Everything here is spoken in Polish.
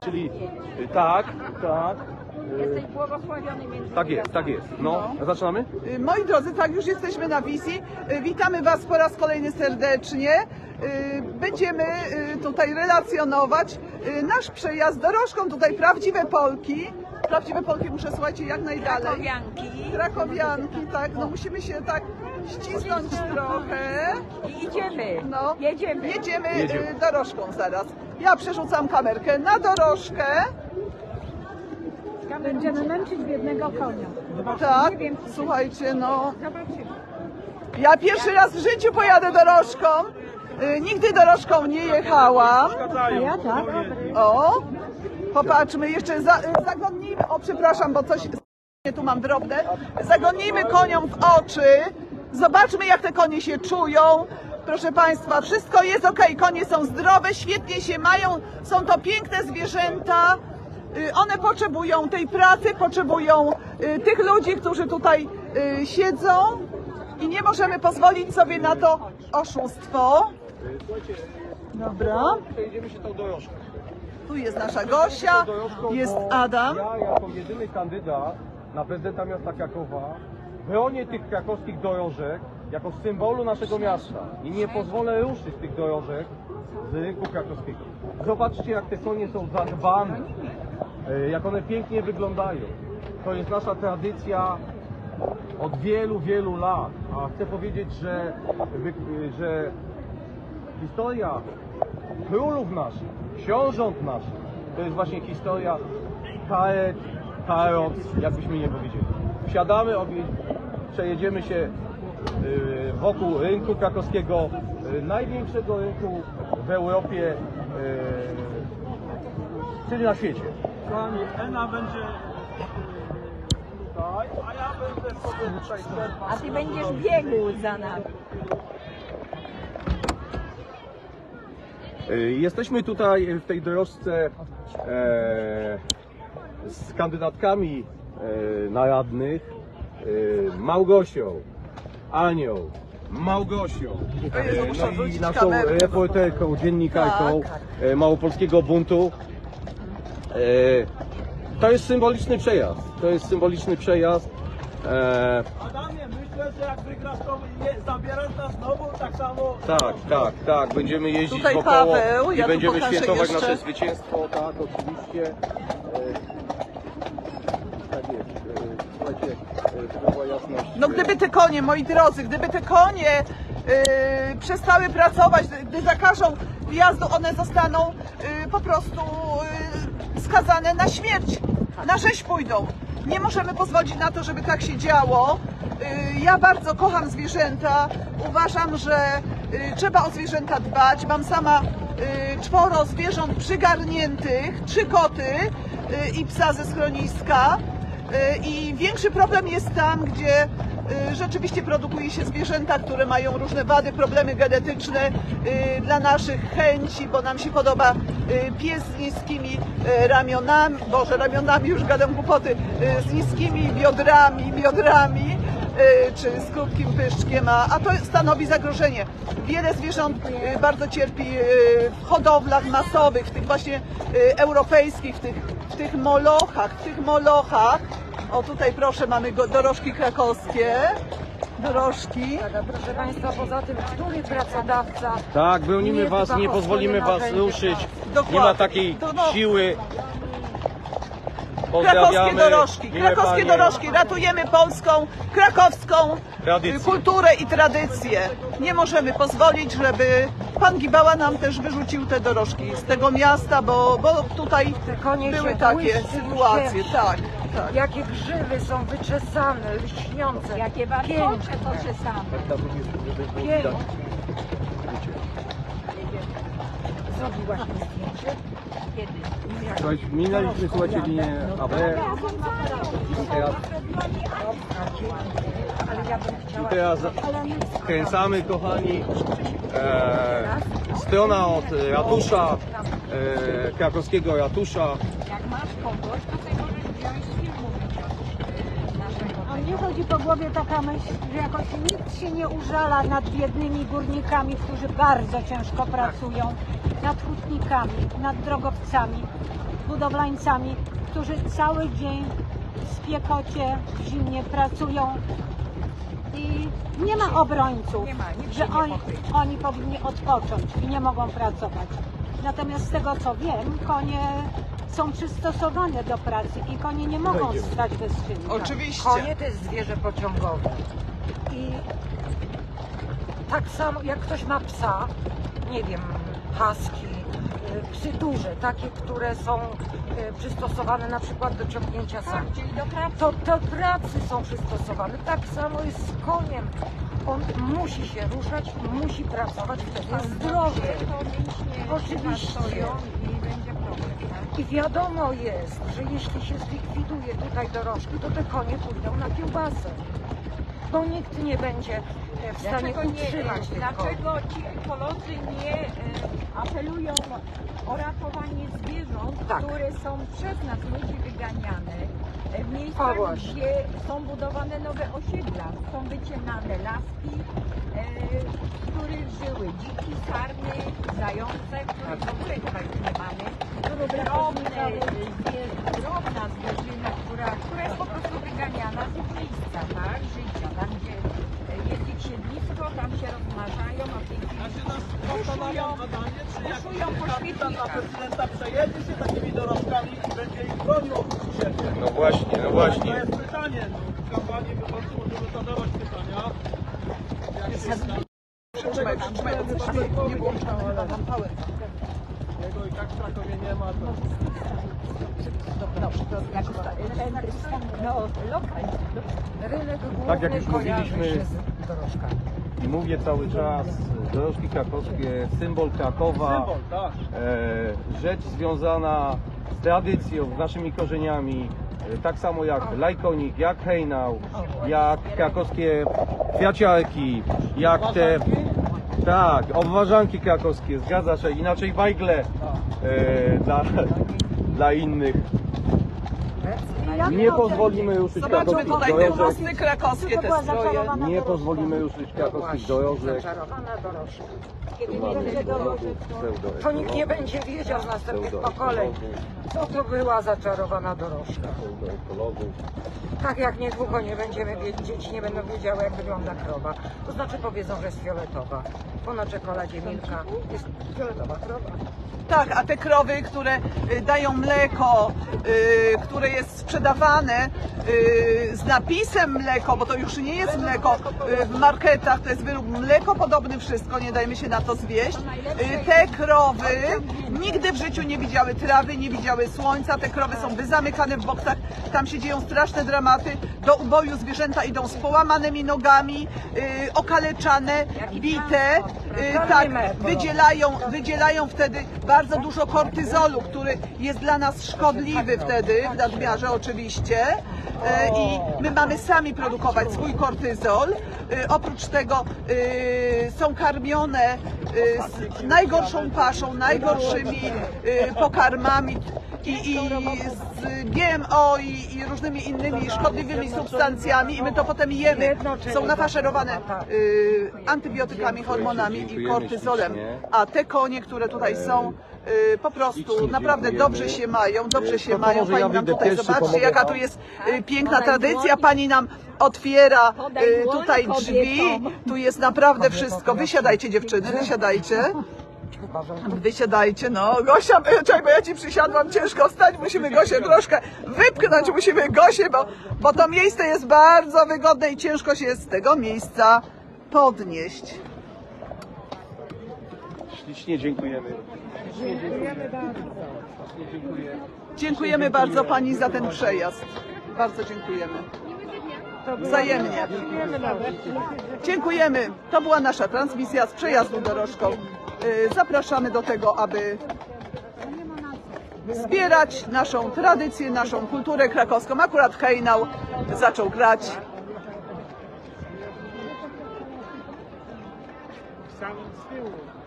Czyli y, tak, tak. Jesteś błogosławiony między Tak jest, tak jest. No, zaczynamy? Y, Moi drodzy, tak, już jesteśmy na wizji. Y, Witamy Was po raz kolejny serdecznie. Y, Będziemy y, tutaj relacjonować y, nasz przejazd dorożką, tutaj prawdziwe Polki. Prawdziwe Polki muszę, słuchajcie, jak najdalej. Krakowianki. Krakowianki, tak, no musimy się tak ścisnąć trochę. I idziemy. No, Jedziemy. Jedziemy, y, Jedziemy. dorożką zaraz. Ja przerzucam kamerkę na dorożkę. Będziemy męczyć biednego konia. Tak, Nie słuchajcie, no. Ja pierwszy raz w życiu pojadę dorożką. Y, nigdy dorożką nie jechałam. Ja tak. O, popatrzmy, jeszcze za, y, zaglądnijmy, o przepraszam, bo coś tu mam drobne. Zaglądnijmy koniom w oczy. Zobaczmy, jak te konie się czują. Proszę Państwa, wszystko jest ok, konie są zdrowe, świetnie się mają, są to piękne zwierzęta. Y, One potrzebują tej pracy, potrzebują y, tych ludzi, którzy tutaj y, siedzą i nie możemy pozwolić sobie na to oszustwo. Dobra. Przejedziemy się tą dorożką. Tu jest nasza Gosia, jest Adam. Ja jako jedyny kandydat na prezydenta miasta Krakowa bronię tych krakowskich dorożek jako symbolu naszego miasta i nie pozwolę ruszyć tych dorożek z rynku krakowskiego. Zobaczcie jak te konie są zadbane, e, jak one pięknie wyglądają. To jest nasza tradycja od wielu, wielu lat. A chcę powiedzieć, że, że historia królów naszych, książąt naszych, to jest właśnie historia karet, karoc, jakbyśmy nie powiedzieli. Wsiadamy, przejedziemy się wokół rynku krakowskiego, y, największego rynku w Europie, y, czyli na świecie. Kochani, Ena będzie tutaj, a ja będę sobie tutaj A ty będziesz biegł za nami. Y, Jesteśmy tutaj w tej dorożce e, z kandydatkami e, na radnych e, Małgosią, Anią, Małgosią, e, no i naszą reporterką, dziennikarką Tak. e, Małopolskiego Buntu. E, To jest symboliczny przejazd. To jest symboliczny przejazd. E, Adamie, myślę, że jak wygrasz to nie, zabierasz nas znowu tak samo. Tak, tak, tak. Będziemy jeździć Tutaj wokoło Paweł, i ja tu będziemy pokażę świętować jeszcze. nasze zwycięstwo, tak, oczywiście. E, Tak jest. E, Słuchajcie, No gdyby te konie, moi drodzy, gdyby te konie yy, przestały pracować, gdy zakażą wjazdu, one zostaną yy, po prostu yy, skazane na śmierć. Na rzeź pójdą. Nie możemy pozwolić na to, żeby tak się działo. Yy, Ja bardzo kocham zwierzęta. Uważam, że yy, trzeba o zwierzęta dbać. Mam sama yy, czworo zwierząt przygarniętych, trzy koty i psa ze schroniska. Y, I większy problem jest tam, gdzie y, rzeczywiście produkuje się zwierzęta, które mają różne wady, problemy genetyczne y, dla naszych chęci, bo nam się podoba pies z niskimi ramionami, boże ramionami już gadam głupoty, z niskimi biodrami, biodrami czy z krótkim pyszczkiem, a, a to stanowi zagrożenie. Wiele zwierząt bardzo cierpi w hodowlach masowych, w tych właśnie europejskich, w tych, tych molochach, w tych molochach. O tutaj proszę mamy go, dorożki krakowskie, dorożki. Proszę Państwa, poza tym, który pracodawca Tak, bronimy Nie was, dba nie pozwolimy swoje was narzędzie, ruszyć. Dokładnie. Nie ma takiej no. siły. Krakowskie dorożki, krakowskie dorożki, ratujemy polską, krakowską Tradycję. y, kulturę i tradycję. Nie możemy pozwolić, żeby pan Gibała nam też wyrzucił te dorożki z tego miasta, bo, bo tutaj były takie sytuacje, tak, tak. Jakie grzywy są wyczesane, lśniące. Jakie wartocze. Piękne. Zrobiłaś mi zdjęcie? Słuchajcie, minęliśmy, słuchajcie, linię AB. I teraz, i teraz kręcamy, kochani. E, strona od ratusza, e, krakowskiego ratusza. Jak masz kogoś, to możesz wziąć filmu. A mnie chodzi po głowie taka myśl, że jakoś nikt się nie użala nad biednymi górnikami, którzy bardzo ciężko pracują, nad hutnikami, nad drogowcami. budowlańcami, którzy cały dzień w spiekocie, w zimnie pracują i nie ma obrońców, że oni, oni powinni odpocząć i nie mogą pracować. Natomiast z tego co wiem, konie są przystosowane do pracy i konie nie mogą stać bez czynnika. Oczywiście. Konie to jest zwierzę pociągowe. I tak samo jak ktoś ma psa, nie wiem, husky, y, psy duże, takie, które są y, przystosowane na przykład do ciągnięcia sankcji. To do pracy są przystosowane. Tak samo jest z koniem. On musi się ruszać, musi pracować, wtedy jest zdrowy. Oczywiście. I wiadomo jest, że jeśli się zlikwiduje tutaj dorożki, to te konie pójdą na kiełbasę. Bo nikt nie będzie e, w stanie Dlaczego nie, utrzymać koni. dlaczego ci ekolodzy nie e, apelują o ratowanie zwierząt, Tak. które są przez nas ludzi wyganiane e, w miejscach, gdzie są budowane nowe osiedla, są wycięte laski, e, w których żyły dziki, sarny, zające, których w ogóle chyba już nie mamy, drobne, e, drobna zwierzyna, która, która jest po prostu wyganiana z miejsca, tak, życia, tam gdzie e, jest ich siedlisko, tam się rozmnażają, a w tej chwili Znaczy nas postanawiam badanie, czy jak kandydat na prezydenta przejedzie się takimi dorożkami i będzie ich bronił siebie. No właśnie, no To właśnie. jest pytanie. No, w kampanii wyborczej możemy zadawać pytania. Jak się zna. Przytrzymaj, przytrzymaj, bo coś nie, nie pałę. Jego i tak w Krakowie nie ma, to No, lokal. Rynek główny Tak jak już kojarzy mówiliśmy- się z dorożkami. I mówię cały czas, dorożki krakowskie, symbol Krakowa, symbol, tak. e, rzecz związana z tradycją, z naszymi korzeniami, e, tak samo jak lajkonik, jak hejnał, jak krakowskie kwiaciarki, jak te... Tak, obwarzanki krakowskie, zgadza się, inaczej bajgle e, dla, dla innych. Nie pozwolimy ruszyć Zobaczmy krakowskich tutaj te mosty krakowskie, To te stroje. Nie pozwolimy ruszyć krakowskich zaczarowana dorożka. Kiedy nie będzie dorożek, to... To nikt nie będzie wiedział z następnych pokoleń, co to była zaczarowana dorożka. Tak jak niedługo nie będziemy wiedzieć, dzieci nie będą wiedziały, jak wygląda krowa. To znaczy powiedzą, że jest fioletowa. Bo na czekoladzie Milka jest fioletowa krowa. Tak, a te krowy, które y, dają mleko, y, które jest sprzedawane y, z napisem mleko, bo to już nie jest mleko y, w marketach, to jest wyrób mleko podobny wszystko, nie dajmy się na to zwieść. Y, te krowy nigdy w życiu nie widziały trawy, nie widziały słońca, te krowy są wyzamykane w boksach, tam się dzieją straszne dramaty, do uboju zwierzęta idą z połamanymi nogami, okaleczane, bite, tak, wydzielają, wydzielają wtedy bardzo dużo kortyzolu, który jest dla nas szkodliwy wtedy, w nadmiarze oczywiście. E, I my mamy sami produkować swój kortyzol. E, Oprócz tego e, są karmione najgorszą paszą, najgorszymi pokarmami i, i z GMO i, i różnymi innymi szkodliwymi substancjami i my to potem jemy. Są nafaszerowane antybiotykami, hormonami i kortyzolem. A te konie, które tutaj są, po prostu naprawdę dobrze się mają, dobrze się to mają. Pani nam tutaj, pierwszy, zobaczcie, pomogę jaka tu jest y, piękna tradycja. Pani nam otwiera y, dłoń tutaj drzwi. kobietom. Tu jest naprawdę wszystko. Wysiadajcie dziewczyny, wysiadajcie. Wysiadajcie, no. Gosia, y, czekaj, bo ja ci przysiadłam, ciężko wstać. Musimy Gosię troszkę wypchnąć, musimy Gosię, bo, bo to miejsce jest bardzo wygodne i ciężko się z tego miejsca podnieść. Ślicznie dziękujemy. Dziękujemy bardzo Pani za ten przejazd. Bardzo dziękujemy. Wzajemnie. Dziękujemy. To była nasza transmisja z przejazdu dorożką. Y, Zapraszamy do tego, aby wspierać naszą tradycję, naszą kulturę krakowską. Akurat hejnał zaczął grać. samym z tyłu.